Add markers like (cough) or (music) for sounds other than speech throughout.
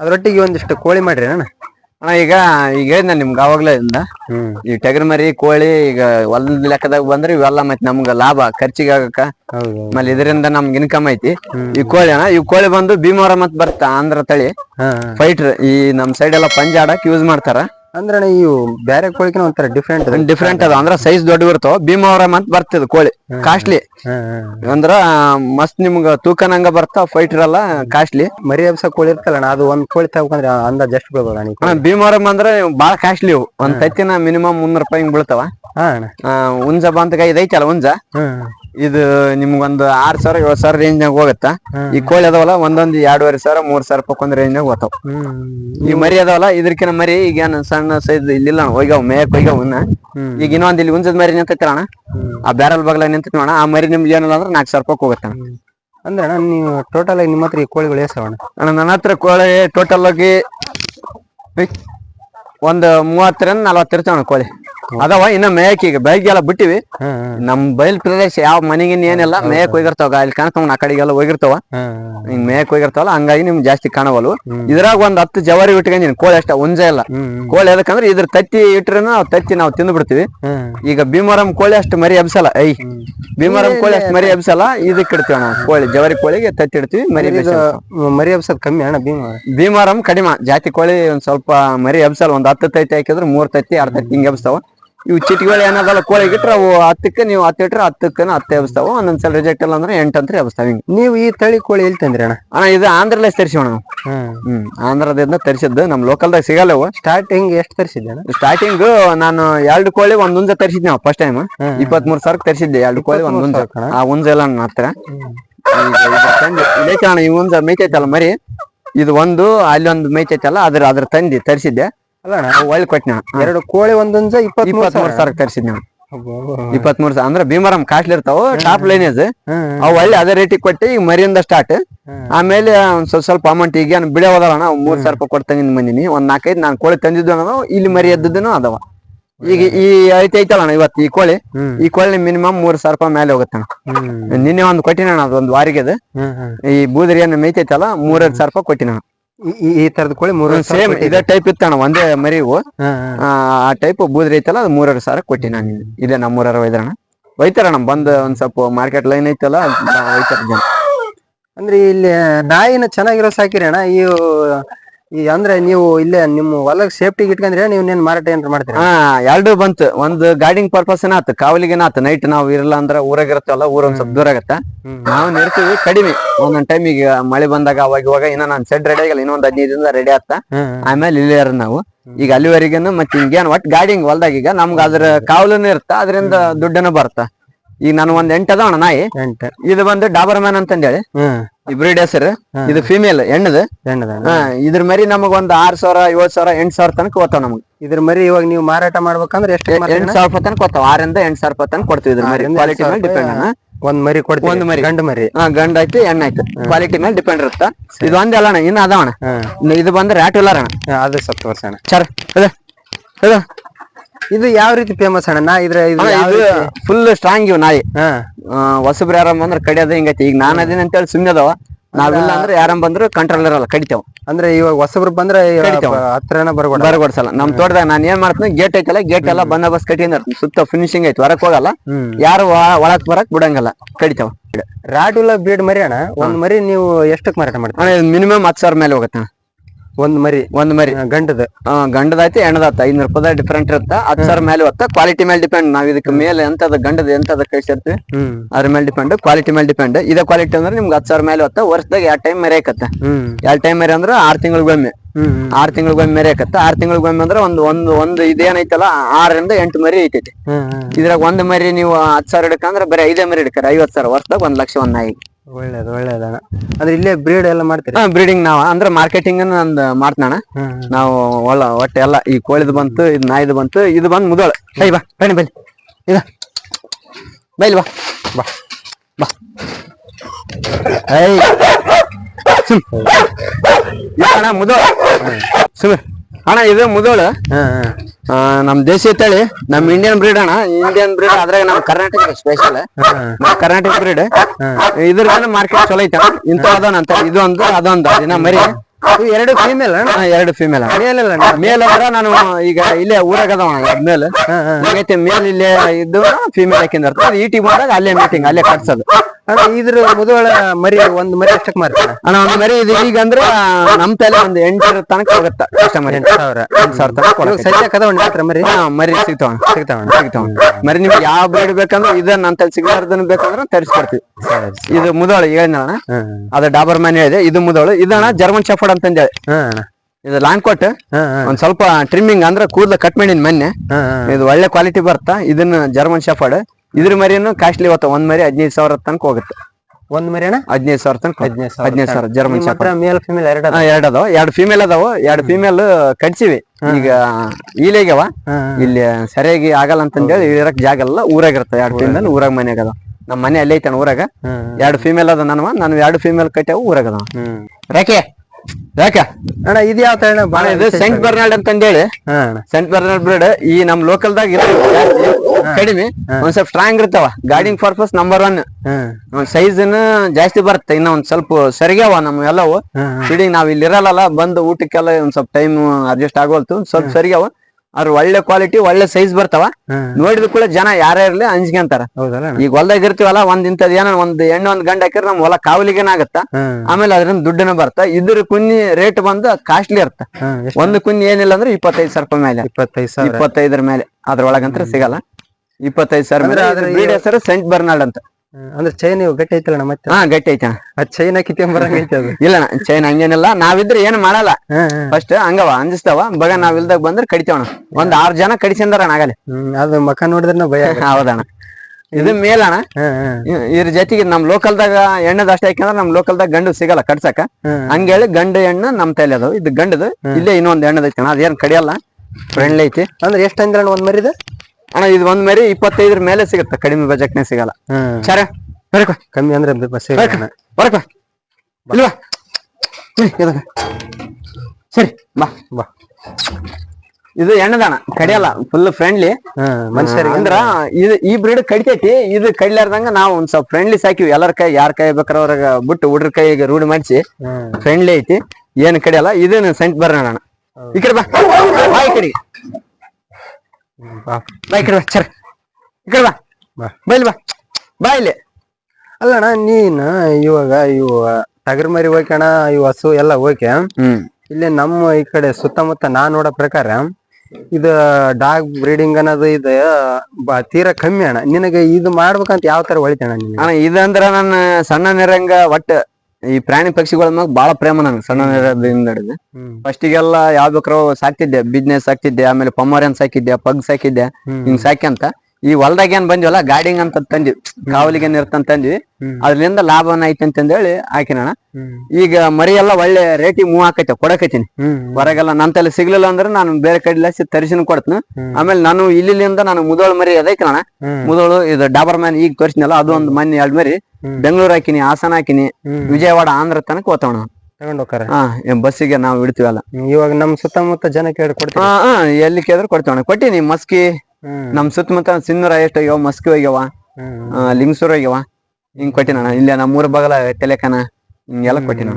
ಅದ್ರೊಟ್ಟಿಗೆ ಒಂದಿಷ್ಟು ಕೋಳಿ ಮಾಡ್ರಿ ಅಣ್ಣ. ಅಣ್ಣ ಈಗ ಈಗ ಹೇಳಿದ್ನ ನಿಮ್ಗೆ ಆವಾಗ್ಲೇ ಇಂದ. ಹ್ಮ್. ಈ ಟಗರ್ ಮರಿ ಕೋಳಿ ಈಗ ಹೊಲದ ಲೆಕ್ಕದಾಗ ಬಂದ್ರೆ ಇವೆಲ್ಲ ಮತ್ತೆ ನಮ್ಗ ಲಾಭ ಖರ್ಚಿಗೆ ಆಗಕ್ಕ. ಹೌದು. ಆಮೇಲೆ ಇದರಿಂದ ನಮ್ಗೆ ಇನ್ಕಮ್ ಐತಿ. ಈ ಕೋಳಿ ಅಣ್ಣ ಈ ಕೋಳಿ ಬಂದು ಭೀಮವರ ಮತ್ ಬರ್ತಾ ಆಂಧ್ರ ತಳಿ. ಹಾ. ಫೈಟರ್ ಈ ನಮ್ ಸೈಡ್ ಎಲ್ಲ ಪಂಜಾಡಕ್ ಯೂಸ್ ಮಾಡ್ತಾರ. ಅಂದ್ರೆ ಅಣ್ಣ ಇವು ಬೇರೆ ಕೋಳಿಕಿನ ಒಂಥರ ಡಿಫ್ರೆಂಟ್ ಡಿಫ್ರೆಂಟ್ ಅದ. ಅಂದ್ರ ಸೈಜ್ ದೊಡ್ಡ ಇರ್ತಾವ. ಭೀಮವರ ಮಂತ್ ಬರ್ತದ ಕೋಳಿ. ಕಾಸ್ಟ್ಲಿ ಅಂದ್ರ ಮಸ್ತ್ ನಿಮ್ಗ ತೂಕನಂಗ ಬರ್ತಾವ ಫೈಟ್ ಇರಲ್ಲ ಕಾಸ್ಟ್ಲಿ ಮರಿ ಹಬ್ಸ ಕೋಳಿ ಇರ್ತಲ್ಲ ಅದು ಒಂದ್ ಕೋಳಿ ತಗೊಂಡ್ರೆ ಅಂದಾಜ್ ಎಷ್ಟು ಬೀಳ್ಬೋದ ಅಣ್ಣ ಅಂದ್ರ ಕೋಳಿ? ಭೀಮವರಂ ಅಂದ್ರೆ ಬಾಳ ಕಾಸ್ಟ್ಲಿ ಇವು. ಒಂದ್ ತತ್ತಿನ ಮಿನಿಮಮ್ ಮುನ್ನೂರ್ ರೂಪಾಯಿ ಹಿಂಗ್ ಬೀಳ್ತಾವ. ಹುಂಜ ಬಂತ ಇದೈತಲ್ಲ ಐತಲ್ಲ ಹುಂಜ ಇದು ನಿಮ್ಗೊಂದು ಆರ್ ಸಾವಿರ ಏಳ್ ಸಾವಿರ ರೇಂಜ್ ನಾಗ ಹೋಗತ್ತ? ಈ ಕೋಳಿ ಅದಾವಲ್ಲ ಒಂದೊಂದ್ ಎರಡುವರೆ ಸಾವಿರ ಮೂರ್ ಸಾವಿರ ರೂಪಾಯಿ ಒಂದ್ ರೇಂಜ್ ನಾಗ ಹೋಗ್ತಾವ. ಈ ಮರಿ ಅದಾವಲ್ಲ ಇದ್ರಕಿನ ಮರಿ ಈಗ ಏನ್ ಸಣ್ಣ ಸೈಜ್ ಇಲ್ಲಿಲ್ಲ ಹೋಗ್ಯಾವ ಮೇಯಕ್ ಹೋಗ್ಯಾವ ಇನ್ನ. ಈಗ ಇನ್ನೊಂದ್ ಇಲ್ಲಿ ಹುಂಜದ ಮರಿ ನಿಂತೈತಲ್ಲ ಅಣ್ಣ? ಆ ಬ್ಯಾರಲ್ ಬಗ್ಲ ನಿಂತೈತಿ ಅಣ್ಣ ಆ ಮರಿ ನಿಮ್ಗೆ ಏನಿಲ್ಲ ಅಂದ್ರೆ ನಾಲ್ಕು ಸಾವಿರ ರೂಪಾಯಿ ಹೋಗುತ್ತೆ ಅಂದ್ರೆ ಅಣ್ಣ ನೀವು ಟೋಟಲ್ ಆಗಿ ನಿಮ್ಮ ಹತ್ರ ಈ ಕೋಳಿಗಳು ಎಸವ ಅಣ್ಣ? ನನ್ನ ಹತ್ರ ಕೋಳಿ ಟೋಟಲ್ ಆಗಿ ಒಂದ್ ಮೂವತ್ತರಿಂದ ನಲವತ್ತು ಇರ್ತಾವ ಅಣ್ಣ ಕೋಳಿ. ಅದಾವ ಇನ್ನ ಮೇಯಕ್ ಈಗ ಬೆಳಗ್ಗೆಲ್ಲ ಬಿಟ್ಟಿವಿ. ನಮ್ ಬಯಲ್ ಪ್ರದೇಶ ಯಾವ ಮನೆಗಿನ್ ಏನಿಲ್ಲ ಮೇಯಕ್ ಹೋಗಿರ್ತಾವ ಅಲ್ಲಿ ಕಾಣ್ತಾವ ಆ ಕಡೆಗೆಲ್ಲ ಹೋಗಿರ್ತಾವ. ಹಿಂಗ್ ಮೇಯಕ್ ಹೋಗಿರ್ತಾವಲ್ಲ ಹಂಗಾಗಿ ನಿಮ್ ಜಾಸ್ತಿ ಕಾಣವಲ್ವು. ಇದ್ರಾಗ ಒಂದ್ ಹತ್ತು ಜವಾರಿ ಇಟ್ಕೊಂಡಿನಿ ಕೋಳಿ ಅಷ್ಟ ಹುಂಜ ಇಲ್ಲ. ಕೋಳಿ ಎದಕ್ಕಂದ್ರೆ ಇದ್ರ ತತ್ತಿ ಇಟ್ರೆ ನಾವು ತತ್ತಿ ನಾವು ತಿಂದು ಬಿಡ್ತೀವಿ. ಈಗ ಭೀಮರಂ ಕೋಳಿ ಅಷ್ಟು ಮರಿ ಎಬ್ಸಲ್ಲ ಐ ಭೀಮರಂ ಕೋಳಿ ಅಷ್ಟು ಮರಿ ಎಬ್ಸಲ್ಲ ಇದಕ್ಕೆ ಇಡ್ತೀವಿ ನಾವು ಕೋಳಿ ಜವಾರಿ ಕೋಳಿಗೆ ತತ್ತಿ ಇಡ್ತೀವಿ ಮರಿ ಮರಿ ಹಬ್ಸದ್ ಕಮ್ಮಿ ಅಣ್ಣ ಭೀಮ. ಭೀಮರಂ ಕಡಿಮೆ ಜಾತಿ ಕೋಳಿ ಒಂದ್ ಸ್ವಲ್ಪ ಮರಿ ಎಬ್ಸಲ್ಲ ಒಂದ್ ಹತ್ತು ತತ್ತಿ ಹಾಕಿದ್ರೆ ಮೂರ್ ತತ್ತಿ ಎರಡ್ ತತ್ತಿ ಹಿಂಗ್ ಎಬ್ಸ್ತಾವ. ಇವು ಚಿಟಿಗಳು ಏನದಲ್ಲ ಕೋಳಿ ಇಟ್ರೆ ಅವು ಹತ್ತಕ್ಕೆ ನೀವು ಹತ್ತು ಇಟ್ರೆ ಹತ್ತಕ್ಕನ ಹತ್ತು ಎಬ್ಸ್ತಾವ ಒಂದೊಂದ್ಸಲ ರಿಜೆಕ್ಟ್ ಇಲ್ಲ ಅಂದ್ರೆ ಎಂಟು ಅಂತ ಎಬ್ಸ್ತಾವ ಹಿಂಗ್. ನೀವು ಈ ತಳಿ ಕೋಳಿ ಎಲ್ಲಿ ತಂದ್ರಿ ಅಣ್ಣ? ಅಣ್ಣ ಇದು ಆಂಧ್ರಲ್ಲೇ ತರಿಸೋಣ ನಾವು. ಹ್ಮ್ ಆಂಧ್ರದಿಂದ ತರಿಸಿದ್ದು ನಮ್ ಲೋಕಲ್ದಾಗ ಸಿಗಲ್ಲ ಸ್ಟಾರ್ಟಿಂಗ್ ಎಷ್ಟು ತರಿಸಿದ್ದೆ ಅಣ್ಣ? ಸ್ಟಾರ್ಟಿಂಗ್ ನಾನು ಎರಡು ಕೋಳಿ ಒಂದ್ ಹುಂಜ ತರಿಸಿದ್ದೆ ನಾವು ಫಸ್ಟ್ ಟೈಮ್ ಇಪ್ಪತ್ತ್ ಮೂರ್ ಸಾವಿರ ತರಿಸಿದ್ದೆ ಎರಡು ಕೋಳಿ ಒಂದ್ ಹುಂಜ ಆ ಹುಂಜ ಎಲ್ಲ ನನ್ನ ಹತ್ರ. ಇಲ್ಲೇ ಇದು ಅಣ್ಣ ಈ ಹುಂಜ ಮೇಯ್ತೈತಲ್ಲ ಮರಿ? ಇದು ಒಂದು ಅಲ್ಲಿ ಒಂದು ಮೇಯ್ತೈತಲ್ಲ ಅದ್ರ ಅದ್ರ ತಂದಿ ತರಿಸಿದ್ದೆ. ಅಲ್ಲ ಅಣ್ಣ ಒಳ್ಳೆ ಕೊಟ್ಟಿನ ಎರಡು ಕೋಳಿ ಒಂದೊಂದ ಇಪ್ಪತ್ಮೂರು ಮೂರ್ ಸಾವಿರ. ತರಿಸಿದ್ ನಾವು ಇಪ್ಪತ್ತ್ ಮೂರ್ ಸಾವಿರ. ಅಂದ್ರೆ ಭೀಮರಂ ಕಾಸ್ಟ್ಲಿ ಇರ್ತಾವ ಟಾಪ್ ಲೈನೇಜ್ ಅವು ಒಳ್ಳೆ ಅದೇ ರೇಟಿಗೆ ಕೊಟ್ಟು ಈಗ ಮರಿಯಿಂದ ಸ್ಟಾರ್ಟ್ ಆಮೇಲೆ ಒಂದ್ ಸ್ವಲ್ಪ ಸ್ವಲ್ಪ ಅಮೌಂಟ್ ಈಗ ಏನು ಅಣ್ಣ ಹೋದಲ್ಲ ಮೂರ್ ಸಾವಿರ ರೂಪಾಯಿ ಕೊಟ್ಟು ತಂದಿದ್ ಬಂದಿನಿ ಒಂದ್ ನಾಲ್ಕೈದು ನಾನು ಕೋಳಿ ತಂದಿದ್ದು ಅನ್ನೋದು ಇಲ್ಲಿ ಮರಿ ಎದ್ದದನು ಅದಾವ. ಈಗ ಈ ಐತಿ ಐತಲ್ಲ ಅಣ್ಣ ಇವತ್ತು ಈ ಕೋಳಿ ಈ ಕೋಳಿ ಮಿನಿಮಮ್ ಮೂರ್ ಸಾವಿರ ರೂಪಾಯಿ ಮೇಲೆ ಹೋಗುತ್ತೆ ನಿನ್ನೆ ಒಂದ್ ಕೊಟ್ಟಿನ ಅಣ್ಣ ಅದು. ಒಂದು ವಾರಿಗೆ ಈ ಬೂದರಿ ಏನು ಮೇಯ್ತೈತಲ್ಲ ಮೂರೈದು ಸಾವಿರ ರೂಪಾಯಿ ಕೊಟ್ಟಿನ ಈ- ತರದ ಕೋಳಿ ಮೂರು ಸೇಮ್ ಇದೇ ಟೈಪ್ ಇತ್ತಣ್ಣ ಒಂದೇ ಮರಿವು ಆ ಟೈಪ್ ಬೂದ್ರಿ ಐತಲ್ಲ ಅದು ಮೂರರ ಸಾವಿರ ಕೊಟ್ಟಿ ನಾನು. ಇದೇ ನಮ್ಮೂರರ ಒಯ್ದ್ರಣ್ಣ ಒಯ್ತಾರಣ್ಣ ಬಂದು ಒಂದ್ ಸ್ವಲ್ಪ ಮಾರ್ಕೆಟ್ ಲೈನ್ ಐತಲ್ಲ ಅದ್ ಒಯ್ತಾರ ಜನ. ಅಂದ್ರೆ ಇಲ್ಲಿ ನಾಯಿನ ಚೆನ್ನಾಗಿರೋ ಸಾಕಿರಿ ಅಣ್ಣ ಈ ಈ ಅಂದ್ರೆ ನೀವು ಇಲ್ಲೇ ನಿಮ್ಮ ಹೊಲಕ್ ಸೇಫ್ಟಿ ಇಟ್ಕೊಂಡ್ರೆ ನೀವು ನೇನ್ ಮಾರಾಟ ಏನ್ ಮಾಡ್ತೀರಿ? ಹಾ ಎರಡು ಬಂತು. ಒಂದು ಗಾರ್ಡಿಂಗ್ ಪರ್ಪಸ್ ಏನಾತ ಕಾವಲಿಗೆ ಆತು? ನೈಟ್ ನಾವು ಇರಲ್ಲ ಅಂದ್ರೆ ಊರಾಗ ಇರ್ತವಲ್ಲ ಊರ ಒಂದ್ ಸ್ವಲ್ಪ ದೂರ ಆಗತ್ತ. ನಾವ್ ಇರ್ತೀವಿ ಕಡಿಮೆ. ಒಂದೊಂದ್ ಟೈಮ್ ಈಗ ಮಳೆ ಬಂದಾಗ ಅವಾಗ ಇವಾಗ ಇನ್ನ ನಾನ್ ಸೆಡ್ ರೆಡಿ ಆಗಿಲ್ಲ ಇನ್ನೊಂದ್ ಹದಿನೈದರಿಂದ ದಿನದ ರೆಡಿ ಆತ ಆಮೇಲೆ ಇಲ್ಲಿ ಇರ ನಾವು. ಈಗ ಅಲ್ಲಿವರೆಗೇನು ಮತ್ತೆ ಹಿಂಗೇನ್ ಒಟ್ ಗಾಡಿಂಗ್ ಹೊಲ್ದಾಗ ಈಗ ನಮ್ಗ ಅದ್ರ ಕಾವಲನು ಇರ್ತ ಅದರಿಂದ ದುಡ್ಡನ್ನು ಬರ್ತ. ಈಗ ನಾನು ಒಂದ್ ಎಂಟ್ ಅದಾವಣ ನಾಯಿ. ಎಂಟು. ಇದು ಬಂದು ಡಾಬರ್ ಮ್ಯಾನ್ ಅಂತಂದೇಳಿ. ಹ್ಮ್ ಇಬ್ರಿಡ್ ಬ್ರೀಡ್ ಹೆಸರು ಇದು ಫಿಮೇಲ್ ಹೆಣ್ಣದು. ಹೆಣ್ಣದ. ಹಾ ಇದ್ರ ಮರಿ ನಮಗ್ ಒಂದ್ ಆರ್ ಸಾವಿರ ಏಳ್ ಸಾವಿರ ಎಂಟ್ ಸಾವಿರ ತನಕ ಓದ್ತಾವ ನಮ್ಗೆ. ಇದ್ರ ಮರಿ ಇವಾಗ ನೀವು ಮಾರಾಟ ಮಾಡ್ಬೇಕಂದ್ರೆ ಎಷ್ಟು ಎಂಟ್ ಸಾವಿರ ರೂಪಾಯಿ ತನಕ ಓದ್ತಾವ ಆರಿಂದ ಎಂಟ್ ಸಾವಿರ ರೂಪಾಯಿ ತನಕ ಕೊಡ್ತೀವಿ ಇದ್ರ ಮರಿ. ಕ್ವಾಲಿಟಿ ಮೇಲೆ ಡಿಪೆಂಡ್ ಅಣ್ಣ. ಒಂದ್ ಮರಿ ಕೊಡ್ತೀವಿ. ಒಂದ್ ಮರಿ. ಗಂಡು ಮರಿ. ಹಾ ಗಂಡ ಆಯ್ತು ಹೆಣ್ಣ ಆಯ್ತು. ಕ್ವಾಲಿಟಿ ಮೇಲೆ ಡಿಪೆಂಡ್ ಇರುತ್ತ? ಇದು ಒಂದೇ ಅಲ್ಲ ಅಣ್ಣ ಇನ್ನ ಅದಾವಣ ಇದು ಬಂದ್ರೆ ರ್ಯಾಟ್ ಇಲ್ಲ ಅಣ್ಣ. ಅದು ಸ್ವಲ್ಪ ವರ್ಷ ಅಣ್ಣ. ಚರ್ ಇದು. ಇದು ಯಾವ ರೀತಿ ಫೇಮಸ್ ಅಣ್ಣ? ನಾ ಇದ್ರ ಇದು ಅಣ್ಣ, ಯಾವ ಇದು ರೀತಿ? ಫುಲ್ ಸ್ಟ್ರಾಂಗ್ ಇವ್ ನಾಯಿ. ಹಾ. ಆ, ಹೊಸಬ್ರು ಯಾರ ಬಂದ್ರೆ ಕಡಿಯೋದ ಹಿಂಗೈತಿ. ಈಗ ನಾನ್ ಅದೇನ ಅಂತೇಳಿ ಸುಮ್ಮನೆ ಅದಾವ. ನಾವಿಲ್ಲ ಅಂದ್ರೆ ಯಾರ ಬಂದ್ರು ಕಂಟ್ರೋಲ್ ಇರಲ್ಲ ಕಡಿತಾವ. ಅಂದ್ರೆ ಇವಾಗ ಹೊಸಬ್ರು ಬಂದ್ರೆ ಹತ್ರ ಹತ್ರನ ಬರ್ಬೇಡ ಬರಗೊಡ್ಸಲ್ಲ. ನಮ್ ತೋಟದಾಗ ನಾನು ಏನ್ ಮಾಡ್ತೀನಿ ಗೇಟ್ ಐತಲ್ಲ ಗೇಟ್ ಎಲ್ಲ ಬಂದೋಬಸ್ತ್ ಕಟ್ಟಿಂದ ಸುತ್ತ ಫಿನಿಶಿಂಗ್ ಐತಿ ಹೊರಕ್ ಹೋಗಲ್ಲ. ಹ್ಮ್. ಯಾರು ಒಳಕ್ ಬರಕ್ ಬಿಡಂಗಲ್ಲ. ಕಡಿತಾವ. ರಾಡುಲ ಬೀಡ್ ಮರಿ ಅಣ್ಣ ಒಂದ್ ಮರಿ ನೀವು ಎಷ್ಟಕ್ ಮಾರಾಟ ಮಾಡ್ತೀರಾ? ಮಿನಿಮಮ್ ಹತ್ತು ಸಾವಿರ ಮೇಲೆ ಹೋಗುತ್ತೆ ಅಣ್ಣ. ಒಂದ್ ಮರಿ. ಒಂದ್ ಮರಿ. ಗಂಡದ. ಐತಿ ಗಂಡದಾಯ್ತು ಹೆಣ್ಣದಾಯ್ತು ಐನೂರು ರೂಪಾಯಿ ಡಿಫ್ರೆಂಟ್ ಇರುತ್ತೆ? ಹತ್ತು ಸಾವಿರ ಮೇಲೆ ಹೊತ್ತ ಕ್ವಾಲಿಟಿ ಮೇಲೆ ಡಿಪೆಂಡ್ ನಾವ್ ಇದಕ್ಕೆ ಮೇಲೆ ಎಂತದ ಗಂಡದ ಎಂತದ ಕಳಿಸಿರ್ತೀವಿ ಅದ್ರ ಮೇಲೆ ಡಿಪೆಂಡ್ ಕ್ವಾಲಿಟಿ ಮೇಲೆ ಡಿಪೆಂಡ್ ಇದೇ ಕ್ವಾಲಿಟಿ ಅಂದ್ರೆ ನಿಮ್ಗೆ ಹತ್ತು ಸಾವಿರ ಮೇಲೆ ಹೊತ್ತ ವರ್ಷದಾಗ ಎರಡ್ ಟೈಮ್ ಮರಿ ಹಾಕತ್ತೆ. ಎರಡ್ ಟೈಮ್ ಮರಿ ಅಂದ್ರೆ ಆರ್ ತಿಂಗಳಿಗೊಮ್ಮೆ. ಆರ್ ತಿಂಗಳಿಗೊಮ್ಮೆ ಮರಿ ಆಕತ್ತ ಆರ್ ತಿಂಗಳಿಗೊಮ್ಮೆ ಅಂದ್ರೆ ಒಂದು ಒಂದು ಒಂದು ಇದೇನೈತಲ್ಲ? ಆರರಿಂದ ಎಂಟು ಮರಿ ಐತೈತಿ. ಇದ್ರಾಗ ಒಂದ್ ಮರಿ ನೀವು ಹತ್ತು ಸಾವಿರ ಇಡಕಂದ್ರೆ ಬರೀ ಐದೇ ಮರಿ ಹಿಡ್ಕಾರ. ಐವತ್ತು ಸಾವಿರ. ವರ್ಷದಾಗ ಒಂದ್ ಲಕ್ಷ ಒಂದ್ ನಾಯಿ. ಒಳ್ಳೇದು ಒಳ್ಳೇದು ಅಣ್ಣ. ಅಂದ್ರೆ ಇಲ್ಲೇ ಬ್ರೀಡ್ ಎಲ್ಲ ಮಾಡ್ತೀರಿ? ಹಾ ಬ್ರೀಡಿಂಗ್ ನಾವು. ಅಂದ್ರೆ ಮಾರ್ಕೆಟಿಂಗ್ ನಂದು ಮಾಡ್ತಾನ ನಾವು ಒಳ್ಳ ಒಟ್ಟೆ ಎಲ್ಲ ಈ ಕೋಳಿದು ಬಂತು ಇದು ನಾಯಿದು ಬಂತು ಇದು ಬಂದು ಮುದೋಳ. ಸೈ ಬಾ ಬನ್ನಿ ಬನ್ನಿ. ಇದ. ಬೈಲ್ ಬಾ. ಬಾ ಬಾ. ಐ ಸುಮ್. ಮುದೋಳ. ಸುಮ್. ಅಣ್ಣ ಇದು ಮುದೋಳ. ನಮ್ ದೇಶೀಯ ತಳಿ ನಮ್ ಇಂಡಿಯನ್ ಬ್ರೀಡ್ ಅಣ್ಣ. ಇಂಡಿಯನ್ ಬ್ರೀಡ್ ಅದ್ರಾಗ ನಮ್ ಕರ್ನಾಟಕ ಸ್ಪೆಷಲ್ ಕರ್ನಾಟಕ ಬ್ರೀಡ್ ಇದ್ರ ಮಾರ್ಕೆಟ್ ಚಲೋ ಐತೆ ಇಂತ ಅದೊಂದ್ ಅಂತ ಇದೊಂದು ಅದೊಂದ್ ಅದೊಂದು ದಿನ ಮರಿ. ಇವು ಎರಡು ಫೀಮೇಲ್ ಹಾ, ಎರಡು ಫೀಮೇಲ್ ಮೇಲ್ ಅಲ್ಲ ಮೇಲ್ ಅಂದ್ರ ನಾನು ಈಗ ಇಲ್ಲೇ ಊರಾಗ ಅದಾವ ಮೇಲ್. ಹಂಗೈತೆ ಮೇಲ್ ಇಲ್ಲೇ ಇದ್ದು ಫೀಮೇಲ್ ಹಾಕಿಂದ ಅದು ಈಟಿಗೆ ಬಂದಾಗ ಅಲ್ಲೇ ಮೀಟಿಂಗ್ ಅಲ್ಲೇ ಕಟ್ಸೋದು. ಅಣ್ಣ ಇದ್ರ ಮುದುವಳ ಮರಿ ಒಂದ್ ಮರಿ ಎಷ್ಟಕ್ ಮಾರ್ತಾನ ಅಣ್ಣ ಒಂದ್ ಮರಿ ಇದು ಈಗ ಅಂದ್ರೆ ನಮ್ ತಲೆ ಒಂದ್ ಎಂಟರ ತನಕ ಹೋಗತ್ತ. ಕಸ್ಟಮರ್ ಎಂಟ್ ಸಾವಿರ ಎಂಟ್ ಸಾವಿರ ತನಕ ಮರಿ? ಮರಿ ಸಿಗ್ತಾವ ಸಿಗ್ತಾವ ಸಿಗ್ತಾವ ಮರಿ ನಿಮ್ಗೆ ಯಾವ ಬ್ರೀಡ್ ಬೇಕಂದ್ರೆ ಇದ ನನ್ ತಲೆ ಸಿಗ್ಲಾರ್ದನ್ ಬೇಕಂದ್ರೆ ತರಿಸ್ಕೊಡ್ತೀವಿ. ಇದು ಮುದೋಳು ಹೇಳಿದ ಅದ ಅದು ಡಾಬರ್ ಮ್ಯಾನ್ ಹೇಳಿದೆ. ಇದು ಮುದೋಳು ಇದಣ್ಣ ಜರ್ಮನ್ ಶಫರ್ಡ್ ಅಂತಂದೆ ಅಂತ ಅಣ್ಣ ಇದು ಲಾಂಗ್ ಕೋಟ್ ಒಂದ್ ಸ್ವಲ್ಪ ಟ್ರಿಮ್ಮಿಂಗ್ ಅಂದ್ರೆ ಕೂದಲ ಕಟ್ ಮಾಡಿನ ಮೊನ್ನೆ. ಇದು ಒಳ್ಳೆ ಕ್ವಾಲಿಟಿ ಬರ್ತಾ ಇದನ್ನ ಜರ್ಮನ್ ಶೆಫರ್ಡ್ ಇದ್ರ ಮರಿನು ಕಾಸ್ಟ್ಲಿ ಇವತ್ತು ಒಂದ್ ಮರಿ ಹದಿನೈದು ಸಾವಿರ ತನಕ ಹೋಗುತ್ತೆ. ಒಂದ್ ಮರಿ ಹದಿನೈದು ಸಾವಿರ ತನಕ ಹದಿನೈದು ಸಾವಿರ German shepherd shepherd male female ಎರಡು ಅದಾವ? ಎರಡ್ ಅದಾವ. ಎರಡ್ ಫಿಮೇಲ್ ಅದಾವ. ಎರಡ್ ಫಿಮೇಲ್ ಕಡ್ಸಿವಿ ಈಗ ಈಲೇಗ್ಯಾವ ಹಾ ಇಲ್ಲಿ ಸರಿಯಾಗಿ ಆಗಲ್ಲ ಅಂತಂದೇಳಿ ಇರಕ್ ಜಾಗ ಎಲ್ಲ ಊರಾಗ ಇರ್ತದೆ ಎರಡ್ ಫಿಮೇಲ್ ಊರಾಗ ಮನ್ಯಾಗ ಅದಾವ. ನಮ್ಮ ಮನೆ ಅಲ್ಲೇ ಐತಣ ಊರಾಗ. ಎರಡು ಫಿಮೇಲ್ ಅದ ನನ್ವಾ. ನಾನು ಎರಡು ಫಿಮೇಲ್ ಕಟ್ಯಾವ ಊರಾಗ ಅದಾವ. ಹ್ಮ್. ಯಾಕೆ? ಅಣ್ಣ ಇದು ಯಾವ ಬಾಳ ಇದು ಸೆಂಟ್ ಬರ್ನಾಲ್ಡ್ ಅಂತ ಹೇಳಿ ಸೆಂಟ್ ಬರ್ನಾಲ್ಡ್ ಬ್ರೀಡ್ ಈ ನಮ್ ಲೋಕಲ್ದಾಗ ಕಡಿಮೆ. ಒಂದ್ ಸ್ವಲ್ಪ ಸ್ಟ್ರಾಂಗ್ ಇರ್ತಾವ. ಗಾರ್ಡಿಂಗ್ ಪರ್ಪಸ್ ನಂಬರ್ ಒನ್ ಒಂದ್ ಸೈಜ್ ಜಾಸ್ತಿ ಬರುತ್ತೆ. ಇನ್ನ ಒಂದ್ ಸ್ವಲ್ಪ ಸರಿಗ್ಯಾವ ನಮ್ ಎಲ್ಲವು. ಇಡೀ ಫೀಡಿಂಗ್ ನಾವ್ ಇಲ್ಲಿ ಇರಲ್ಲ ಬಂದು ಊಟಕ್ಕೆಲ್ಲ ಒಂದ್ ಸ್ವಲ್ಪ ಟೈಮ್ ಅಡ್ಜಸ್ಟ್ ಆಗೋಲ್ತು ಸ್ವಲ್ಪ ಸರಿಗ್ಯಾವ ಅವ್ರ ಒಳ್ಳೆ ಕ್ವಾಲಿಟಿ ಒಳ್ಳೆ ಸೈಜ್ ಬರ್ತಾವ. ನೋಡಿದ ಕೂಡ ಜನ ಯಾರೇ ಇರ್ಲಿ ಅಂಜ್ಕೊಂತಾರ ಈಗ ಹೊಲ್ದಾಗ ಇರ್ತೀವಲ್ಲ ಒಂದ್ ಇಂತದ್ ಏನೋ ಒಂದ್ ಹೆಣ್ಣು ಒಂದ್ ಗಂಡ ಹಾಕಿದ್ರೆ ನಮ್ ಹೊಲ ಕಾವಲಿಗೇನಾಗತ್ತ ಆಮೇಲೆ ಅದ್ರಿಂದ ದುಡ್ಡನ ಬರ್ತಾ ಇದ್ರ ಕುನ್ನಿ ರೇಟ್ ಬಂದು ಕಾಸ್ಟ್ಲಿ ಇರ್ತ. ಒಂದ್ ಕುನ್ನಿ ಏನಿಲ್ಲ ಅಂದ್ರೆ ಇಪ್ಪತ್ತೈದು ಸಾವಿರ ರೂಪಾಯಿ ಮೇಲೆ. ಇಪ್ಪತ್ತೈದರ ಮೇಲೆ. ಅದ್ರೊಳಗಂತ್ರ ಸಿಗಲ್ಲ. ಇಪ್ಪತ್ತೈದು ಸಾವಿರ ಅಂದ್ರೆ ಅದ್ರ ಮೇಲೆ ಹೆಸರು ಸೆಂಟ್ ಬರ್ನಾಡ್ ಅಂತ. ಅಂದ್ರೆ ಚೈನ್ ಇವು ಗಟ್ಟಿ ಐತಲ್ಲ ಮತ್ತೆ ಹಾ ಗಟ್ಟಿ ಐತೆ ಚೈನ್ ಕಿತ್ಕೊಂಡ್ ಬರಂಗ ಐತೆ ಅದು. ಇಲ್ಲ ಚೈನ್ ಹಂಗೇನಿಲ್ಲ. ನಾವಿದ್ರೆ ಏನು ಮಾಡಲ್ಲ. ಫಸ್ಟ್ ಹಂಗವ ಅಂಜಿಸ್ತಾವ. ಬಗ ನಾವ್ ಇಲ್ದಾಗ ಬಂದ್ರೆ ಕಡಿತೇವಣ ಒಂದ್ ಆರ್ ಜನ ಕಡಿಸಿಂದಾರ ಆಗಲ್ಲ ಅದು ಮಕ ನೋಡಿದ್ರೆ ಭಯ ಆಗುತ್ತೆ. ಹೌದಣ್ಣ. ಇದು ಮೇಲಣ ಇದ್ರ ಜೊತೆಗೆ ನಮ್ ಲೋಕಲ್ದಾಗ ಎಣ್ಣದ ಅಷ್ಟೇ ಯಾಕಂದ್ರೆ ನಮ್ ಲೋಕಲ್ದಾಗ ಗಂಡು ಸಿಗಲ್ಲ ಕಡ್ಸಕ. ಹಂಗೇಳಿ ಗಂಡು ಎಣ್ಣ ನಮ್ ತಲೆ ಅದಾವ. ಇದು ಗಂಡದು. ಇಲ್ಲೇ ಇನ್ನೊಂದ್ ಎಣ್ಣದ ಐತಿ ಅದೇನ್ ಕಡಿಯಲ್ಲ. ಫ್ರೆಂಡ್ಲಿ ಐತಿ. ಅಂದ್ರೆ ಎಷ್ಟು ಅಂದ್ರೆ ಒಂದ್ ಮರಿದ? ಅಣ್ಣ ಇದು ಒಂದ್ ಮರಿ ಇಪ್ಪತ್ತೈದರ ಮೇಲೆ ಸಿಗುತ್ತೆ ಕಡಿಮೆ ಬಜೆಟ್ನೇ ಸಿಗಲ್ಲ ಹ್ಮ್ ಸರ ಬರಕ ಕಮ್ಮಿ ಅಂದ್ರೆ ಬಸ್ ಬರಕ ಇಲ್ವಾ ಹ್ಮ್, ಎದಕ್ಕೆ? ಸರಿ ಬಾ ಬಾ ಇದು ಎಣ್ಣದಾಣ ಕಡಿಯಲ್ಲ ಫುಲ್ ಫ್ರೆಂಡ್ಲಿ ಹ್ಮ್ ಮನುಷ್ಯರಿಗೆ ಅಂದ್ರ ಇದು ಈ ಬ್ರೀಡ್ ಕಡಿತೈತಿ ಇದು ಕಡಿಲಾರ್ದಂಗ ನಾವು ಒಂದ್ ಸ್ವಲ್ಪ ಫ್ರೆಂಡ್ಲಿ ಸಾಕಿವಿ. ಎಲ್ಲರ ಕೈ ಯಾರ ಕೈ ಬೇಕಾರ ಅವ್ರಾಗ ಬಿಟ್ಟು ಹುಡ್ರ ಕೈಗೆ ರೂಢಿ ಮಾಡಿಸಿ. ಹ್ಮ್ ಫ್ರೆಂಡ್ಲಿ ಐತಿ. ಏನ್ ಕಡಿಯಲ್ಲ ಇದೇನು ಸೆಂಟ್ ಬರೋಣ ಈ ಕಡೆ ಬಾ. ಬಾ ಈ ಕಡೆಗೆ ಬಾ. ಬಾ ಈ ಕಡೆ ಬಾ ಚರ್. ಈ ಕಡೆ ಬಾ. ಬಾ. ಬಾ ಇಲ್ಲಿ ಬಾ. ಬಾ ಇಲ್ಲಿ. ಅಲ್ಲಣ್ಣ ನೀನ ಇವಾಗ ಇವ ಟಗರ್ ಮರಿ ಹೋಗ್ಯಣ ಇವು ಹಸು ಎಲ್ಲ ಹೋಗ್ಯ ಇಲ್ಲಿ ನಮ್ಮ ಈ ಕಡೆ ಸುತ್ತಮುತ್ತ ನಾ ನೋಡೋ ಪ್ರಕಾರ ಇದು ಡಾಗ್ ಬ್ರೀಡಿಂಗ್ ಅನ್ನೋದು ಇದು ಬ- ತೀರಾ ಕಮ್ಮಿ ಅಣ್ಣ. ನಿನಗೆ ಇದು ಮಾಡ್ಬೇಕಂತ ಯಾವ ತರ ಹೊಳಿತಣ್ಣ ನಿನಗೆ? ಅಣ್ಣ ಇದಂದ್ರ ನನ್ನ ಸಣ್ಣ ನಿರಂಗ ಒಟ್ಟ. ಈ ಪ್ರಾಣಿ ಪಕ್ಷಿಗಳ ಮ್ಯಾಗ ಬಾಳ ಪ್ರೇಮ ನನಗೆ ಸಣ್ಣ ಹಿಡಿದು. ಫಸ್ಟ್ ಗೆಲ್ಲ ಯಾವ ಬೇಕಾರೋ ಸಾಕ್ತಿದ್ದೆ ಬಿಸ್ನೆಸ್ ಸಾಕ್ತಿದ್ದೆ ಆಮೇಲೆ ಪಮ್ಮರಿಯನ್ ಸಾಕಿದ್ದೆ ಪಗ್ ಸಾಕಿದ್ದೆ. ಹಿಂಗ್ ಸಾಕ್ಯಂತ. ಈ ಹೊಲ್ದಾಗ ಏನ್ ಬಂದಿವಲ್ಲ ಗಾಡಿಂಗ್ ಅಂತ ತಂದ್ವಿ. ಕಾವಲಿಗೆ ಇರ್ತಂತ ತಂದ್ವಿ. ಅದ್ರಿಂದ ಲಾಭನ ಐತೆ ಅಂತಂದೇಳಿ ಹೇಳಿ ಹಾಕಿನಣ್ಣ. ಈಗ ಮರಿ ಎಲ್ಲ ಒಳ್ಳೆ ರೇಟಿ ಮೂವ್ ಹಾಕೈತೆ ಕೊಡಕೈತೀನಿ. ಹ್ಮ್ ಹೊರಗೆಲ್ಲ ನನ್ ತಲೆ ಸಿಗ್ಲಿಲ್ಲ ಅಂದ್ರೆ ನಾನು ಬೇರೆ ಕಡೆ ತರಿಸಿನ ಕೊಡ್ತೀನಿ. ಆಮೇಲೆ ನಾನು ಇಲ್ಲಿಂದ ನಾನು ಮುದೋಳು ಮರಿ ಅದೈತಿ ಹ್ಮ್. ಮುದೋಳು ಇದು ಡಾಬರ್ ಮ್ಯಾನ್ ಈಗ ತೋರಿಸಿನಲ್ಲ ಅದು ಒಂದು ಮನೆ ಎರಡ್ ಮರಿ. ಬೆಂಗಳೂರು ಹಾಕಿನಿ ಹಾಸನ ಹಾಕಿನಿ ವಿಜಯವಾಡ ಆಂಧ್ರ ತನಕ ಓತವಣ ತಗೊಂಡ್ ಹೋಗ್ತಾರ ಹಾ ಬಸ್ಸಿಗೆ ನಾವು ಇಡ್ತೀವಲ್ಲ. ಇವಾಗ ನಮ್ ಸುತ್ತಮುತ್ತ ಜನ ಕೇಳಿ ಕೊಡ್ತೀವಿ ಎಲ್ಲಿ ಕೇಳಿದ್ರೆ ಕೊಡ್ತೀವಣ್ಣ. ಕೊಟ್ಟಿನಿ ಮಸ್ಕಿ ನಮ್ ಸುತ್ತಮುತ್ತ ಸಿನ್ನೂರ ಎಷ್ಟು ಆಗ್ಯಾವ ಮಸ್ಕಿ ಹೋಗ್ಯಾವ ಲಿಂಗ್ಸೂರ್ ಹೋಗ್ಯಾವ ಹಿಂಗ್ ಕೊಟ್ಟಿನಣ್ಣ ಇಲ್ಲೇ ನಮ್ಮೂರ ಬಗಲ ತೆಲೆಕನ ಹಿಂಗೆಲ್ಲ ಕೊಟ್ಟಿನ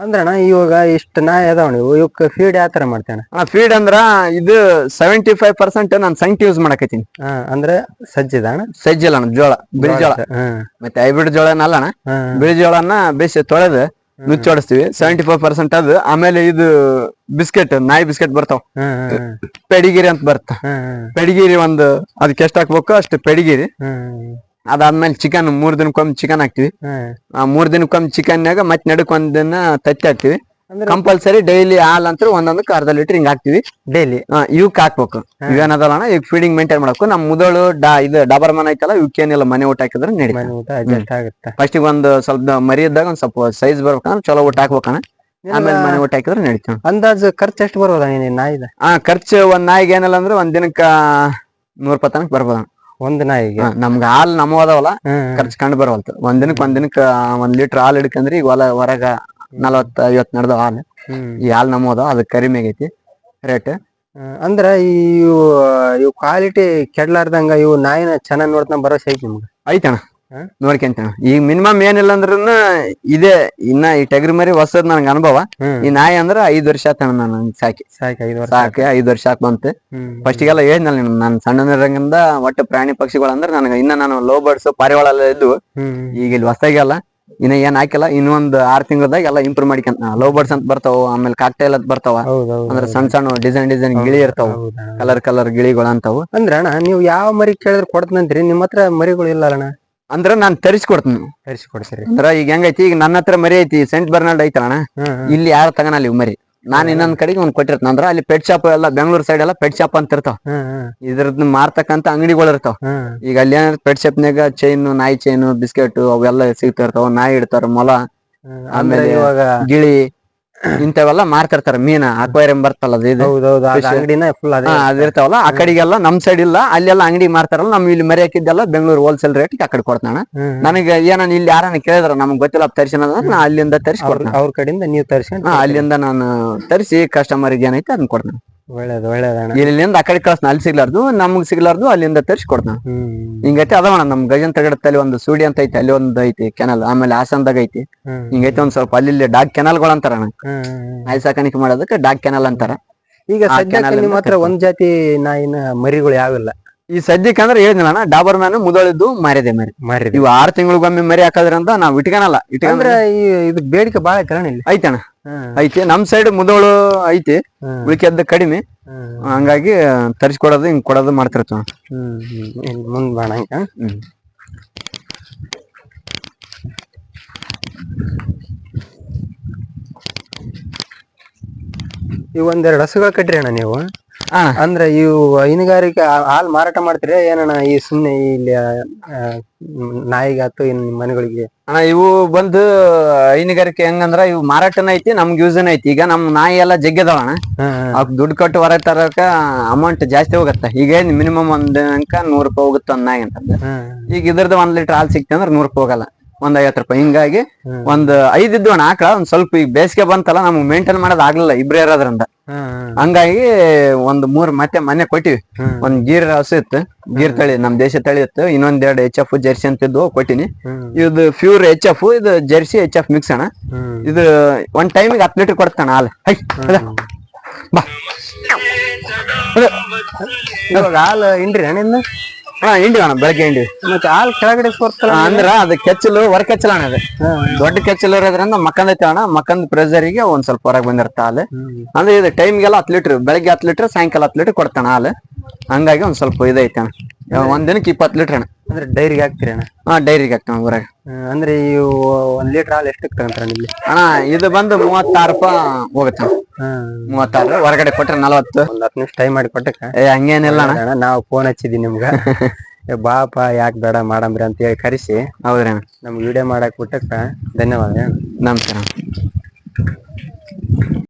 ಅಂದ್ರಣ ಇವಾಗ ಇಷ್ಟ ನಾಯಿ ಅದಾವ ನೀವು ಇವಕ್ಕ ಫೀಡ್ ಯಾವ ತರ ಮಾಡ್ತೇನೆ ಫೀಡ್ ಅಂದ್ರ ಇದು ಸೆವೆಂಟಿ ಫೈವ್ ಪರ್ಸೆಂಟ್ ನಾನು ಸಂಖ್ಯೆ ಯೂಸ್ ಮಾಡಕತ್ತೀನಿ. ಅಂದ್ರೆ ಸಜ್ಜಿದ ಸಜ್ಜಿಲ್ಲ ಅಣ್ಣ ಜೋಳ ಬಿಳಿ ಜೋಳ ಮತ್ತೆ ಹೈಬ್ರಿಡ್ ಜೋಳನ ಅಣ್ಣ ಬಿಳಿ ಜೋಳನ ಬೇಸಿ ತೊಳೆದು ನುಚ್ಚೋಡಿಸ್ತೀವಿ ಸೆವೆಂಟಿ ಫೈವ್ ಪರ್ಸೆಂಟ್ ಅದು. ಆಮೇಲೆ ಇದು ಬಿಸ್ಕೆಟ್ ನಾಯಿ ಬಿಸ್ಕೆಟ್ ಬರ್ತಾವ. ಪೆಡಿಗಿರಿ ಅಂತ ಬರ್ತ. ಪೆಡಿಗಿರಿ ಒಂದು ಅದಕ್ಕೆ ಎಷ್ಟು ಹಾಕ್ಬೇಕು ಅಷ್ಟು ಪೆಡಿಗಿರಿ. ಅದಾದ್ಮೇಲೆ ಚಿಕನ್ ಮೂರ್ ದಿನಕ್ಕೊಮ್ಮೆ ಚಿಕನ್ ಹಾಕ್ತಿವಿ. ಆ ಮೂರ್ ದಿನಕ್ಕೊಮ್ಮೆ ಚಿಕನ್ಯಾಗ ಮತ್ತೆ ನಡಕ್ ಒಂದ್ ದಿನ ತತ್ತಿ ಹಾಕ್ತಿವಿ. ಕಂಪಲ್ಸರಿ ಡೈಲಿ ಹಾಲ್ ಅಂತ ಒಂದೊಂದು ಅರ್ಧ ಲೀಟರ್ ಹಿಂಗ್ ಹಾಕ್ತಿವಿ. ಡೈಲಿ? ಇವಕ್ ಹಾಕ್ಬೇಕು. ಇವೇನದಲ್ಲ ಈಗ ಫೀಡಿಂಗ್ ಮೇಂಟೈನ್ ಮಾಡಬೇಕು ನಮ್ ಮುದಳು ಡಾ ಇದು ಡಬರ್ ಮನ್ ಐತಲ್ಲ ಇವಕ್ಕೇನಿಲ್ಲ ಮನೆ ಊಟ ಹಾಕಿದ್ರೆ ನಡಿ ಮನೆ ಊಟ ಅಡ್ಜಸ್ಟ್ ಆಗುತ್ತೆ. ಫಸ್ಟ್ ಒಂದ್ ಸ್ವಲ್ಪ ಮರಿ ಇದ್ದಾಗ ಒಂದ್ ಸ್ವಲ್ಪ ಸೈಜ್ ಬರ್ಬೇಕಂದ್ರೆ ಚಲೋ ಊಟ ಹಾಕ್ಬೇಕಣ್ಣ ಆಮೇಲೆ ಮನೆ ಊಟ ಹಾಕಿದ್ರೆ ನಡೀತಾವ ಅಂದಾಜು ಖರ್ಚು ಎಷ್ಟು ಬರ್ಬೋದ ನಾಯಿದ? ಆ ಖರ್ಚು ಒಂದ್ ನಾಯಿಗೆ ಏನಿಲ್ಲ ಅಂದ್ರೆ ಒಂದ್ ದಿನಕ್ಕ ನೂರ್ ರೂಪಾಯಿ ತನಕ ಬರ್ಬೋದ ಒಂದ್ ನಾಯಿಗೆ? ನಮ್ಗ ಹಾಲ್ ನಮ್ಮ ಅದಾವಲ್ಲ ಖರ್ಚು ಕಂಡು ಬರವಲ್ತು. ಒಂದ್ ದಿನಕ್ ಒಂದ್ ದಿನಕ್ಕ ಒಂದ್ ಲೀಟರ್ ಹಾಲ್ ಹಿಡ್ಕಂದ್ರೆ ಈಗ ಹೊಲ ಹೊರಗ ನಲವತ್ತ ಐವತ್ ನಡ್ದಾವ ಹಾಲು ಈ ಹಾಲು ನಮ್ಮದ ಅದಕ್ಕೆ ಕಡಿಮೆ ಆಗೈತಿ ರೇಟ್. ಅಂದ್ರ ಇವು ಇವು ಕ್ವಾಲಿಟಿ ಕೆಡ್ಲಾರ್ದಂಗ ಇವು ನಾಯಿನ ಚೆನ್ನಾಗ್ ನೋಡ್ತಾ ಬರೋ ಐತಿ ನಿಮ್ಗೆ? ಐತಣ್ಣ. ನೋಡ್ಕೊಂತಣ ಈಗ ಮಿನಿಮಮ್ ಏನಿಲ್ಲ ಅಂದ್ರ ಇದೇ ಇನ್ನ ಈ ಟಗರಿ ಮರಿ ಹೊಸದ್ ನನಗೆ ಅನುಭವ. ಈ ನಾಯಿ ಅಂದ್ರ ಐದ್ ವರ್ಷ ಆತಣ ನಾನು ಸಾಕಿ. ಸಾಕಿ ಐದು ವರ್ಷ ಸಾಕಿ ಐದ್ ವರ್ಷ ಆಕ್ ಬಂತು. ಫಸ್ಟ್ ಫಸ್ಟಿಗೆಲ್ಲ ಹೇಳಿದ್ನಲ್ಲ ನೀನು ನಾನು ಸಣ್ಣನಿರಂಗಿಂದ ಒಟ್ಟು ಪ್ರಾಣಿ ಪಕ್ಷಿಗಳು ಅಂದ್ರೆ ನನಗೆ ಇನ್ನ ನಾನು ಲೋ ಬರ್ಡ್ಸ್ ಪಾರಿವಾಳ ಹ್ಮ್. ಈಗ ಇಲ್ಲಿ ಹೊಸದಾಗಿ ಅಲ್ಲ ಇನ್ನ ಏನ್ ಹಾಕಿಲ್ಲ ಇನ್ನೊಂದ್ ಆರ್ ತಿಂಗಳದಾಗ ಎಲ್ಲ ಇಂಪ್ರೂವ್ ಮಾಡ್ಕೊಂತ ಲವ್ ಬರ್ಡ್ಸ್ ಅಂತ ಬರ್ತಾವ ಆಮೇಲೆ ಕಾಕ್ಟೈಲ್ ಅಂತ ಬರ್ತಾವ. ಅಂದ್ರೆ ಸಣ್ಣ ಸಣ್ಣ ಡಿಸೈನ್ ಡಿಸೈನ್ ಗಿಳಿ ಇರ್ತಾವ. ಕಲರ್ ಕಲರ್ ಗಿಳಿಗಳು ಅಂತಾವು. ಅಂದ್ರ ಅಣ್ಣ ನೀವು ಯಾವ ಮರಿ ಕೇಳಿದ್ರೆ ಕೊಡ್ತಂತ್ರಿ ನಿಮ್ಮ ಹತ್ರ ಮರಿಗಳು ಇಲ್ಲ ಅಣ್ಣ? ಅಂದ್ರ ನಾನ್ ತರಿಸ್ಕೊಡ್ತೀನಿ. ತರಿಸಿ ಕೊಡ್ಸಿರಿ ಅಂದ್ರ ಈಗ ಹೆಂಗೈತಿ ಈಗ ನನ್ನ ಹತ್ರ ಮರಿ ಐತಿ ಸೆಂಟ್ ಬರ್ನಾಲ್ಡ್ ಐತಲ್ಲ ಅಣ್ಣ? ಇಲ್ಲಿ ಯಾರು ತಗನಲ್ಲ ಇವ್ ಮರಿ. ನಾನ್ ಇನ್ನೊಂದ್ ಕಡೆಗೆ ಒಂದ್ ಕೊಟ್ಟಿರ್ತೇನೆ ಅಂದ್ರ ಅಲ್ಲಿ ಪೆಟ್ ಶಾಪ್ ಎಲ್ಲ ಬೆಂಗಳೂರು ಸೈಡ್ ಎಲ್ಲ ಪೆಟ್ ಶಾಪ್ ಅಂತ ಇರ್ತಾವ. ಇದ್ರದ್ ಮಾರ್ತಕ್ಕಂತ ಅಂಗಡಿಗಳು ಇರ್ತಾವ. ಈಗ ಅಲ್ಲಿ ಏನಾರ ಪೆಟ್ ಶಾಪ್ನಾಗ ಚೈನ್ ನಾಯಿ ಚೈನ್ ಬಿಸ್ಕೆಟ್ ಅವೆಲ್ಲ ಸಿಗ್ತಿರ್ತಾವ ನಾಯಿ ಇಡ್ತಾರ ಮೊಲ ಆಮೇಲೆ ಇವಾಗ ಗಿಳಿ. ಇಂಥವೆಲ್ಲ ಮಾರ್ತಿರ್ತಾರ ಮೀನ ಅಕ್ವೇರಿಯಂ ಬರ್ತಲ್ಲ ಅದು ಇದು. ಹೌದೌದು Fish. ಅಂಗಡಿನ ಫುಲ್ ಅದೇ ಹಾ ಅದಿರ್ತಾವಲ್ಲ ಆ ಕಡೆಗೆಲ್ಲ ನಮ್ ಸೈಡ್ ಇಲ್ಲ ಅಲ್ಲೆಲ್ಲ ಅಂಗಡಿ ಮಾರ್ತಾರಲ್ಲ ನಮ್ ಇಲ್ಲಿ ಮರಿ ಹಾಕಿದ್ದೆಲ್ಲ ಬೆಂಗಳೂರು ಹೋಲ್ಸೇಲ್ ರೇಟ್ ಆ ಕಡೆ ಕೊಡ್ತಾನ ಹ್ಮ್. ನನಗೆ ಏನನ್ ಇಲ್ಲಿ ಯಾರನ್ನ ಕೇಳಿದ್ರ ನಮ್ಗೆ ಗೊತ್ತಿಲ್ಲ ತರಿಸಿನ ನಾ ಅಲ್ಲಿಂದ ತರಿಸಿ ಅವ್ರ ಕೊಡ್ತಾನೆ. ಅವ್ರ ಕಡೆಯಿಂದ ನೀವು ತರಿಸ್ಕೊಂಡು ಹಾ ಅಲ್ಲಿಂದ ನಾನು ತರಿಸಿ ಕಸ್ಟಮರ್ಗೆ ಏನೈತೆ ಅದನ್ನ ಕೊಡ್ತಾನೆ. ಒಳ್ಳೇದು ಒಳ್ಳೇದಣ್ಣ ಇಲ್ಲಿಂದ ಆ ಕಡೆ ಕಳ್ಸ್ನ ಅಲ್ಲಿ ಸಿಗ್ಲಾರ್ದು ನಮ್ಗ್ ಸಿಗ್ಲಾರ್ದು ಅಲ್ಲಿಂದ ತರಿಸಿ ಕೊಡ್ತಾನೆ. ಹ್ಮ್. ಹಿಂಗೈತೆ ಅದಾವಣ ನಮ್ ಗಜನ್ ತಗಡತ್ತಲ್ಲಿ ಒಂದು ಸೂಡಿ ಅಂತ ಐತಿ ಅಲ್ಲಿ ಒಂದ್ ಐತಿ ಕೆನಲ್ ಆಮೇಲೆ ಹಾಸನ್ದಾಗ ಐತಿ. ಹಿಂಗೈತಿ ಹಿಂಗೈತೆ ಒಂದ್ ಸ್ವಲ್ಪ ಅಲ್ಲಿ ಡಾಗ್ ಕೆನಲ್ಗಳು ಅಂತಾರ ಹ್ಮ್, ಹ್ಮ್. ನಾಯಿ ಸಾಕಾಣಿಕೆ ಮಾಡೋದಕ್ಕೆ ಡಾಗ್ ಕೆನಲ್ ಅಂತಾರ. ಈಗ ಆ ಸದ್ಯಕ್ಕೆ canal ನಿಮ್ಮ ಹತ್ರ ಒಂದ್ ಜಾತಿ ನಾಯಿನ ಮರಿಗಳು ಯಾವಿಲ್ಲ. ಈ ಸದ್ಯಕ್ಕೆ ಅಂದ್ರೆ ಹೇಳಿದ್ನಲ್ಲ ಡಾಬರ್ ಮ್ಯಾನ್ ಮುದಳಿದ್ದು ಮಾರಿದೆ ಮರಿ. ಮರಿ ಇವು ಆರ್ ತಿಂಗಳಿಗೊಮ್ಮೆ ಮರಿ ಹಾಕೋದ್ರಂತ ನಾವ್ ಇಟ್ಕೊಳಲ್ಲ ಇಟ್ಕೊಂಡ್ರೆ ಈ ಇದು ಬೇಡಿಕೆ ಬಾಳ ಕಾರಣ ಇಲ್ಲಿ. ಐತಣ್ಣ ಐತಿ ನಮ್ ಸೈಡ್ ಮುದೋಳು ಐತಿ ಉಳಿಕೆದ್ದ ಕಡಿಮೆ. ಹಂಗಾಗಿ ತರಿಸ್ಕೊಡೋದು ಹಿಂಗ್ ಕೊಡೋದು ಮಾಡ್ತಿರ್ತಾವ ಮುಂದ್ ಬಾಣ ಇವ್ ಒಂದೆರಡು ಹಸುಗಳು ಕಟ್ಟ್ರಿ ಅಣ್ಣ ನೀವು. ಅಂದ್ರ ಇವು ಹೈನುಗಾರಿಕೆ ಹಾಲ್ ಮಾರಾಟ ಮಾಡ್ತೀರಾ ಏನಣ್ಣ ಈ ಸುಮ್ನೆ ಇಲ್ಲಿ ಆ, ಆ, ನಾಯಿಗೆ ಆತು ಇನ್ ನಿಮ್ ಮನೆಗಳಿಗೆ? ಅಣ್ಣ ಇವು ಬಂದು ಹೈನುಗಾರಿಕೆ ಹೆಂಗಂದ್ರ ಇವು ಮಾರಾಟನ ಐತಿ ನಮ್ಗೆ ಯೂಸನ್ ಐತಿ. ಈಗ ನಮ್ ನಾಯಿ ಎಲ್ಲ ಜಗ್ಗದಾವ ಅಣ್ಣ ಅವಕ್ ದುಡ್ಡು ಕೊಟ್ಟು ಹೊರ ತರಕ ಅಮೌಂಟ್ ಜಾಸ್ತಿ ಹೋಗತ್ತ. ಈಗ ಮಿನಿಮಮ್ ಒಂದ್ ಅಂಕ ನೂರ್ ರೂಪಾಯಿ ಹೋಗುತ್ತೆ ಒಂದ್ ನಾಯಿ ಅಂತ ಈಗ ಇದ್ರದ್ದು ಒಂದ್ ಲೀಟರ್ ಹಾಲ್ ಸಿಕ್ತಿ ಅಂದ್ರೆ ನೂರ್ ರೂಪಾಯಿ ಹೋಗಲ್ಲ. ಒಂದ್ ಐವತ್ ರೂಪಾಯಿ. ಹಿಂಗಾಗಿ ಒಂದ್ ಐದ್ ಇದ್ವು ಅಣ್ಣ ಆಕಳ ಒಂದ್ ಸ್ವಲ್ಪ ಈಗ ಬೇಸಿಗೆ ಬಂತಲ್ಲ ನಮ್ಗೆ ಮೇಂಟೈನ್ ಮಾಡೋದ್ ಆಗ್ಲಿಲ್ಲ ಇಬ್ರೇ ಇರೋದ್ರಿಂದ. ಹಂಗಾಗಿ ಒಂದ್ ಮೂರ್ ಮತ್ತೆ ಮನೆ ಕೊಟ್ಟಿವಿ. ಒಂದ್ ಗೀರ್ ಹಸು ಇತ್ತು. ಗೀರ್ ತಳಿ ನಮ್ ದೇಶ ತಳಿ ಇತ್ತು. ಇನ್ನೊಂದ್ ಎರಡು ಎಚ್ ಎಫ್ ಜೆರ್ಸಿ ಅಂತಿದ್ದು ಕೊಟ್ಟಿನಿ. ಇದು ಪ್ಯೂರ್ ಎಚ್ ಎಫ್ ಇದು ಜೆರ್ಸಿ ಎಚ್ ಎಫ್ ಮಿಕ್ಸ್ ಅಣ್ಣ. ಇದು ಒಂದ್ ಟೈಮಿಗೆ ಹತ್ತು ಲೀಟರ್ ಕೊಡ್ತಾನ ಹಾಲು. ಹೈ. ಬಾ. ಇವಾಗ ಹಾಲು ಇನ್ರಿ ಅಣ್ಣ? ಹಾ ಹಿಂಡಿ ಅಣ್ಣ ಬೆಳಗ್ಗೆ ಹಿಂಡಿ. ಮತ್ತೆ ಹಾಲ್ ಕೆಳಗಡೆ ಸೋರ್ತಲ್ಲ ಅಂದ್ರ? ಅದು ಕೆಚ್ಚಲು ಹೊರ ಕೆಚ್ಚಲ ಅಣ್ಣ ಅದು. ದೊಡ್ಡ ಕೆಚ್ಚಲು ಇರೋದ್ರಿಂದ ಮಕ್ಕಂದೈತೆ ಅಣ್ಣ ಮಕ್ಕಂದ ಪ್ರೆಸರಿಗೆ ಒಂದ್ ಸ್ವಲ್ಪ ಹೊರಗೆ ಬಂದಿರ್ತ ಹಾಲು. ಅಂದ್ರೆ ಇದು ಟೈಮ್ಗೆಲ್ಲ ಹತ್ತು ಲೀಟರ್ ಬೆಳಗ್ಗೆ ಹತ್ತು ಲೀಟರ್ ಸಾಯಂಕಾಲ ಹತ್ತು ಲೀಟರ್ ಕೊಡ್ತಾನ ಹಾಲು. ಹಂಗಾಗಿ ಒಂದ್ ಸ್ವಲ್ಪ ಇದೈತೆ ಅಣ್ಣ. ಒಂದ ಒಂದ್ ದಿನಕ್ಕೆ ಇಪ್ಪತ್ತು ಲೀಟರ್ ಅಣ್ಣ. ಅಂದ್ರೆ ಡೈರಿಗೆ ಹಾಕ್ತೀರಿ ಅಣ್ಣ ಹಾ ಡೈರಿಗೆ ಹಾಕ್ತಾನ ಊರಾಗ. ಹ್ಮ್, ಅಂದ್ರೆ ಈ ಒಂದ್ ಲೀಟರ್ ಹಾಲು ಎಷ್ಟು ತಗೊಂತಾರ ಇಲ್ಲಿ ಅಣ್ಣ ಇದು ಬಂದು ಮೂವತ್ತಾರು ರೂಪಾಯಿ ಹೋಗುತ್ತೆ. ಮೂವತ್ತಾರು ಹೊರಗಡೆ ಕೊಟ್ರೆ ನಲವತ್ತು. ಒಂದ್ ಹತ್ತು ನಿಮಿಷ ಟೈಮ್ ಮಾಡಿ ಕೊಟ್ಟಕ್ಕ ಏ ಹಂಗೇನಿಲ್ಲ ಅಣ್ಣ. ಅಣ್ಣ ನಾವು ಫೋನ್ ಹಚ್ಚಿದ್ವಿ ನಿಮ್ಗ. (laughs) ಏ ಬಾಪ ಯಾಕೆ ಬೇಡ ಮಾಡಂಬ್ರಿ ಅಂತ ಹೇಳಿ ಕರೆಸಿ. ಹೌದ್ರಿ ಅಣ್ಣ. ನಮ್ಗೆ ವಿಡಿಯೋ ಮಾಡಕ್ ಬಿಟ್ಟಕ್ಕ ಧನ್ಯವಾದ. ನಮಸ್ಕಾರ